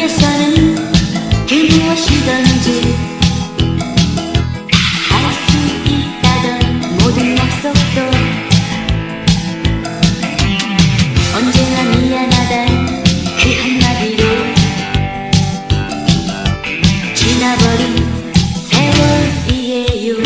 위해서는 그 무엇이든지 할 수 있다던 모든 약속도 언제나 미안하단 그 한마디로 지나버린 세월이에요.